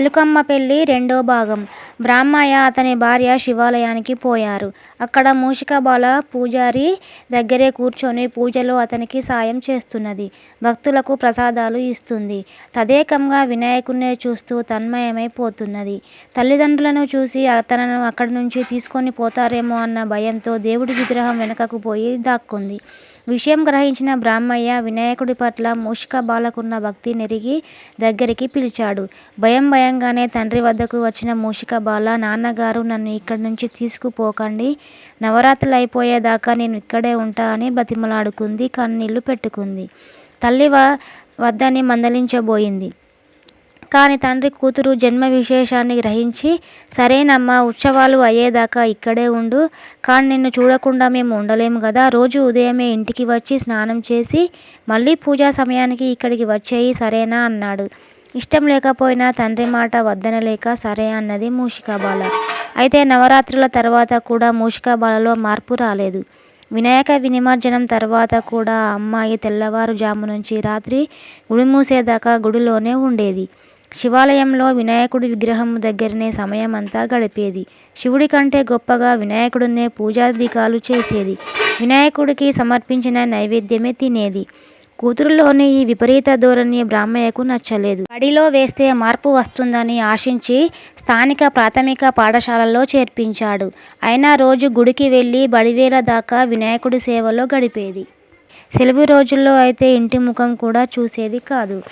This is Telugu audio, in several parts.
ఎలుకమ్మ పెళ్ళి రెండో భాగం బ్రాహ్మయ్య అతని భార్య శివాలయానికి పోయారు. అక్కడ మూషికబాల పూజారి దగ్గరే కూర్చొని పూజలో అతనికి సాయం చేస్తున్నది. భక్తులకు ప్రసాదాలు ఇస్తుంది. తదేకంగా వినాయకుడినే చూస్తూ తన్మయమై పోతున్నది. తల్లిదండ్రులను చూసి తనను అక్కడి నుంచి తీసుకొని పోతారేమో అన్న భయంతో దేవుడి విగ్రహం వెనుకకు పోయి దాక్కుంది. విషయం గ్రహించిన బ్రాహ్మయ్య వినాయకుడి పట్ల మూషికబాలకున్న భక్తి నెరిగి దగ్గరికి పిలిచాడు. భయం భయంగానే తండ్రి వద్దకు వచ్చిన మూషికబాల నాన్నగారు నన్ను ఇక్కడి నుంచి తీసుకుపోకండి. నవరాత్రులు అయిపోయేదాకా నేను ఇక్కడే ఉంటా అని బ్రతిమాలుకుంది. కన్నీళ్ళు పెట్టుకుంది. తల్లి వద్దని మందలించబోయింది. కానీ తండ్రి కూతురు జన్మ విశేషాన్ని గ్రహించి సరేనమ్మా! ఉత్సవాలు అయ్యేదాకా ఇక్కడే ఉండు. కానీ నిన్ను చూడకుండా మేము ఉండలేము కదా రోజు ఉదయమే ఇంటికి వచ్చి స్నానం చేసి మళ్ళీ పూజా సమయానికి ఇక్కడికి వచ్చేయి సరేనా? అన్నాడు. ఇష్టం లేకపోయినా తండ్రి మాట వద్దనలేక సరే అన్నది మూషికాబాల అయితే నవరాత్రుల తర్వాత కూడా మూషికాబాలలో మార్పు రాలేదు. వినాయక నిమజ్జనం తర్వాత కూడా అమ్మాయి తెల్లవారు జామునుంచి రాత్రి గుడి మూసేదాకా గుడిలోనే ఉండేది. శివాలయంలో వినాయకుడి విగ్రహం దగ్గరనే సమయమంతా గడిపేది. శివుడి కంటే గొప్పగా వినాయకుడినే పూజాదికాలు చేసేది. వినాయకుడికి సమర్పించిన నైవేద్యమే తినేది. కూతురులోని ఈ విపరీత ధోరణి బ్రాహ్మయ్యకు నచ్చలేదు. బడిలో వేస్తే మార్పు వస్తుందని ఆశించి స్థానిక ప్రాథమిక పాఠశాలలో చేర్పించాడు. అయినా రోజు గుడికి వెళ్ళి బడివేల దాకా వినాయకుడి సేవలో గడిపేది. సెలవు రోజుల్లో అయితే ఇంటి ముఖం కూడా చూసేది కాదు.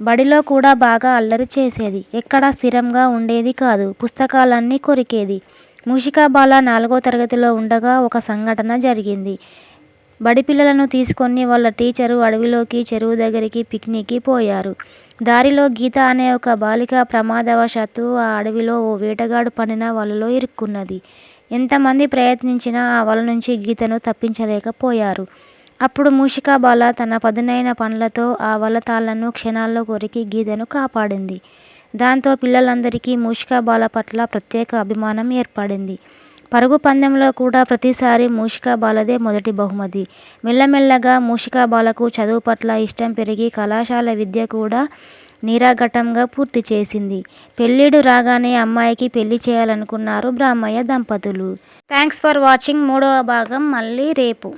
బడిలో కూడా బాగా అల్లరి చేసేది. ఎక్కడా స్థిరంగా ఉండేది కాదు. పుస్తకాలన్నీ కొరికేది. మూషికబాల నాలుగో తరగతిలో ఉండగా ఒక సంఘటన జరిగింది. బడి పిల్లలను తీసుకొని వాళ్ళ టీచరు అడవిలోకి చెరువు దగ్గరికి పిక్నిక్కి పోయారు. దారిలో గీత అనే ఒక బాలిక ప్రమాదవశాత్తు ఆ అడవిలో ఓ వేటగాడు పడిన వలలో ఇరుక్కున్నది. ఎంతమంది ప్రయత్నించినా ఆ వల నుంచి గీతను తప్పించలేకపోయారు. అప్పుడు మూషికాబాల తన పదునైన పండ్లతో ఆ వలతాలను క్షణాల్లో కొరికి గీతను కాపాడింది. దాంతో పిల్లలందరికీ మూషికాబాల పట్ల ప్రత్యేక అభిమానం ఏర్పడింది. పరుగు పందెంలో కూడా ప్రతిసారి మూషికాబాలదే మొదటి బహుమతి. మెల్లమెల్లగా మూషికాబాలకు చదువు పట్ల ఇష్టం పెరిగి కళాశాల విద్య కూడా నీరాఘటంగా పూర్తి చేసింది. పెళ్ళిడు రాగానే అమ్మాయికి పెళ్ళి చేయాలనుకున్నారు బ్రాహ్మయ్య దంపతులు. థ్యాంక్స్ ఫర్ వాచింగ్ మూడవ భాగం మళ్ళీ రేపు